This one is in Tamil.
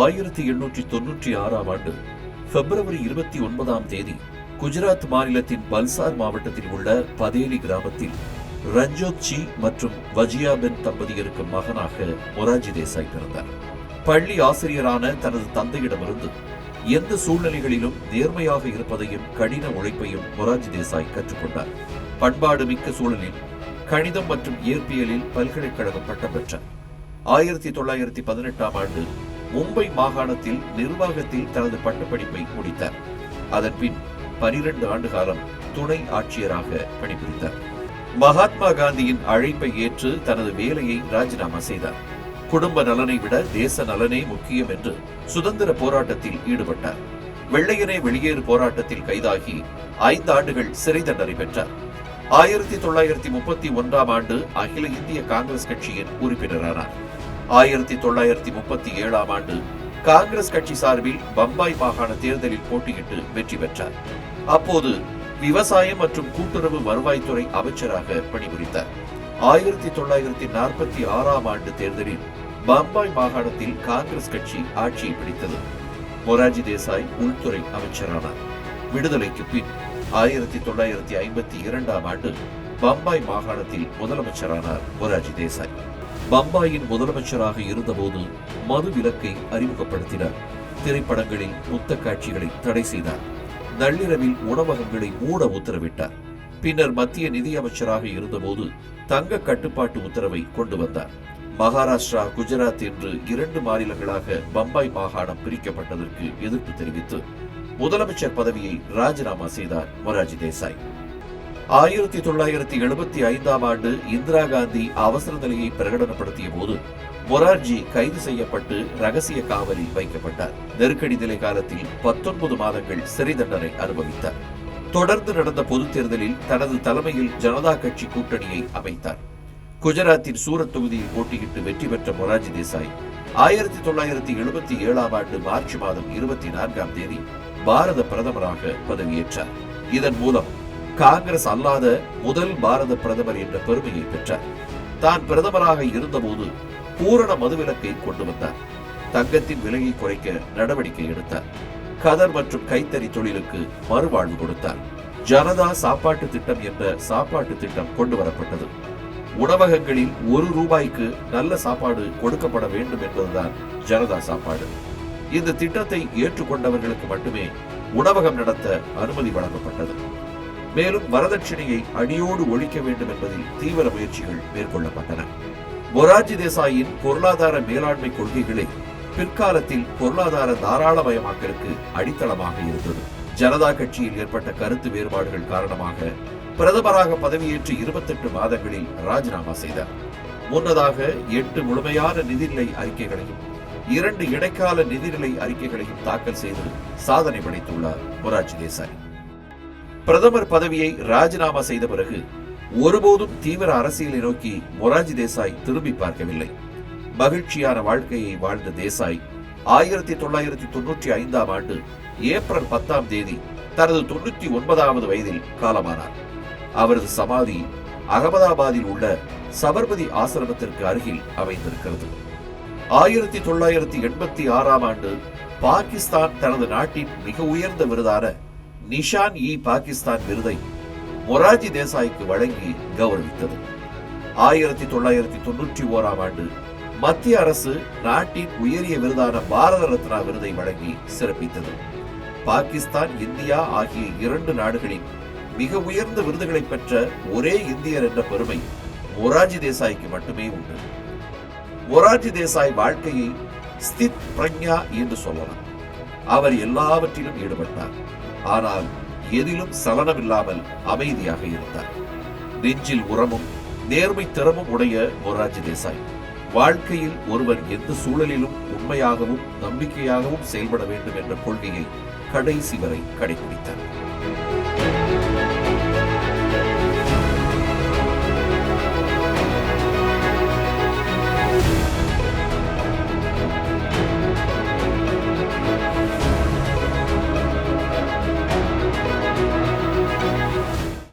ஆயிரத்தி எண்ணூற்றி தொன்னூற்றி ஆறாம் ஆண்டு பிப்ரவரி இருபத்தி ஒன்பதாம் தேதி குஜராத் மாநிலத்தின் பல்சார் மாவட்டத்தில் உள்ள பதேலி கிராமத்தில் ரஞ்சோத்ஜி மற்றும் வஜியாபென் தம்பதியருக்கு மகனாக மொராஜி தேசாய் பிறந்தார். பள்ளி ஆசிரியரான தனது தந்தையிடமிருந்து எந்த சூழ்நிலைகளிலும் நேர்மையாக இருப்பதையும் கடின உழைப்பையும் மொராஜி தேசாய் கற்றுக்கொண்டார். பண்பாடு மிக்க சூழலில் கணிதம் மற்றும் இயற்பியலில் பல்கலைக்கழகம் பட்டம் பெற்றார். ஆயிரத்தி தொள்ளாயிரத்தி பதினெட்டாம் ஆண்டு மும்பை மாகாணத்தில் நிர்வாகத்தில் தனது பட்டப்படிப்பை முடித்தார். அதன் பின் பனிரெண்டு ஆண்டு காலம் துணை ஆட்சியராக பணிபுரிந்தார். மகாத்மா காந்தியின் அழைப்பை ஏற்று தனது வேலையை ராஜினாமா செய்தார். குடும்ப நலனை விட தேச நலனே முக்கியம் என்று சுதந்திர போராட்டத்தில் ஈடுபட்டார். வெள்ளையனே வெளியேறு போராட்டத்தில் கைதாகி ஐந்து ஆண்டுகள் சிறை தண்டனை பெற்றார். ஆயிரத்தி தொள்ளாயிரத்தி முப்பத்தி ஒன்றாம் ஆண்டு அகில இந்திய காங்கிரஸ் கட்சியின் உறுப்பினரானார். ஆயிரத்தி தொள்ளாயிரத்தி முப்பத்தி ஏழாம் ஆண்டு காங்கிரஸ் கட்சி சார்பில் பம்பாய் மாகாண தேர்தலில் போட்டியிட்டு வெற்றி பெற்றார். அப்போது விவசாயம் மற்றும் கூட்டுறவு வருவாய்த்துறை அமைச்சராக பணிபுரித்தார் ஆயிரத்தி தொள்ளாயிரத்தி நாற்பத்தி ஆறாம் ஆண்டு தேர்தலில் பம்பாய் மாகாணத்தில் காங்கிரஸ் கட்சி ஆட்சியை பிடித்தது. மொராஜி தேசாய் உள்துறை அமைச்சரானார். விடுதலைக்கு பின் ஆயிரத்தி தொள்ளாயிரத்தி ஐம்பத்தி இரண்டாம் ஆண்டு பம்பாய் மாகாணத்தில் முதலமைச்சரானார் மொராஜி தேசாய். பம்பாயின் முதலமைச்சராக இருந்தபோது மது விலக்கை அறிமுகப்படுத்தினார். திரைப்படங்களில் புத்த காட்சிகளை தடை செய்தார். நள்ளிரவில் உணவகங்களை மூட உத்தரவிட்டார். பின்னர் மத்திய நிதியமைச்சராக இருந்தபோது தங்க கட்டுப்பாட்டு உத்தரவை கொண்டு வந்தார். மகாராஷ்டிரா குஜராத் என்று இரண்டு மாநிலங்களாக பம்பாய் மாகாணம் பிரிக்கப்பட்டதற்கு எதிர்ப்பு தெரிவித்து முதலமைச்சர் பதவியை ராஜினாமா செய்தார் மொராஜி தேசாய். ஆயிரத்தி தொள்ளாயிரத்தி எழுபத்தி ஐந்தாம் ஆண்டு இந்திரா காந்தி அவசர நிலையை பிரகடனப்படுத்திய போது மொரார்ஜி கைது செய்யப்பட்டு ரகசிய காவலில் வைக்கப்பட்டார். நெருக்கடி நிலை காலத்தில் பத்தொன்பது மாதங்கள் சிறை தண்டனை அனுபவித்தார். தொடர்ந்து நடந்த பொதுத் தேர்தலில் தனது தலைமையில் ஜனதா கட்சி கூட்டணியை அமைத்தார். குஜராத்தின் சூரத் தொகுதியில் போட்டியிட்டு வெற்றி பெற்ற மொராஜி தேசாய் ஆயிரத்தி தொள்ளாயிரத்தி எழுபத்தி ஏழாம் ஆண்டு மார்ச் மாதம் இருபத்தி நான்காம் தேதி பாரத பிரதமராக பதவியேற்றார். இதன் மூலம் காங்கிரஸ் அல்லாத முதல் பாரத பிரதமர் என்ற பெருமையை பெற்றார். தான் பிரதமராக இருந்தபோது பூரண மதுவிலக்கை கொண்டு வந்தார். தங்கத்தின் விலையை குறைக்க நடவடிக்கை எடுத்தார். கதர் மற்றும் கைத்தறி தொழிலுக்கு மறுவாழ்வு கொடுத்தார். ஜனதா சாப்பாட்டு திட்டம் என்ற சாப்பாட்டு திட்டம் கொண்டு வரப்பட்டது. உணவகங்களில் ஒரு ரூபாய்க்கு நல்ல சாப்பாடு கொடுக்கப்பட வேண்டும் என்பதுதான் ஜனதா சாப்பாடு. இந்த திட்டத்தை ஏற்றுக்கொண்டவர்களுக்கு மட்டுமே உணவகம் நடத்த அனுமதி வழங்கப்பட்டது. மேலும் வரதட்சணையை அடியோடு ஒழிக்க வேண்டும் என்பதில் தீவிர முயற்சிகள் மேற்கொள்ளப்பட்டன. மொரார்ஜி தேசாயின் பொருளாதார மேலாண்மை கொள்கைகளே பிற்காலத்தில் பொருளாதார தாராளமயமாக்கலுக்கு அடித்தளமாக இருந்தது. ஜனதா கட்சியில் ஏற்பட்ட கருத்து வேறுபாடுகள் காரணமாக பிரதமராக பதவியேற்று இருபத்தெட்டு மாதங்களில் ராஜினாமா செய்தார். முன்னதாக எட்டு முழுமையான நிதிநிலை அறிக்கைகளையும் இரண்டு இடைக்கால நிதிநிலை அறிக்கைகளையும் தாக்கல் செய்து சாதனை படைத்துள்ளார் மொரார்ஜி தேசாய். பிரதமர் பதவியை ராஜினாமா செய்த பிறகு ஒருபோதும் தீவிர அரசியலை நோக்கி மொராஜி தேசாய் திரும்பி பார்க்கவில்லை. மகிழ்ச்சியான வாழ்க்கையை வாழ்ந்த தேசாய் ஆயிரத்தி தொள்ளாயிரத்தி தொன்னூற்றி ஐந்தாம் ஆண்டு ஏப்ரல் பத்தாம் தேதி தனது தொண்ணூத்தி ஒன்பதாவது வயதில் காலமானார். அவரது சமாதி அகமதாபாத்தில் உள்ள சபர்மதி ஆசிரமத்திற்கு அருகில் அமைந்திருக்கிறது. ஆயிரத்தி தொள்ளாயிரத்தி எண்பத்தி ஆறாம் ஆண்டு பாகிஸ்தான் தனது நாட்டின் மிக உயர்ந்த விருதான நிஷான் இ பாகிஸ்தான் விருதை மொராஜி தேசாய்க்கு வழங்கி கௌரவித்தது. ஆயிரத்தி தொள்ளாயிரத்தி தொன்னூற்றி ஓராம் ஆண்டு மத்திய அரசு நாட்டின் உயரிய விருதான பாரத ரத்னா விருதை வழங்கி சிறப்பித்தது. பாகிஸ்தான் இந்தியா ஆகிய இரண்டு நாடுகளின் மிக உயர்ந்த விருதுகளை பெற்ற ஒரே இந்தியர் என்ற பெருமை மொராஜி தேசாய்க்கு மட்டுமே உண்டு. மொராஜி தேசாய் வாழ்க்கையை ஸ்தித் பிரக்ஞா என்று சொல்லலாம். அவர் எல்லாவற்றிலும் ஈடுபட்டார். ஆனால் எதிலும் சலனமில்லாமல் அமைதியாக இருந்தார். நெஞ்சில் உரமும் நேர்மை திறமும் உடைய மொராஜி தேசாய். வாழ்க்கையில் ஒருவர் எந்த சூழலிலும் உண்மையாகவும் நம்பிக்கையாகவும் செயல்பட வேண்டும் என்ற கொள்கையை கடைசி வரை கடைபிடித்தார்.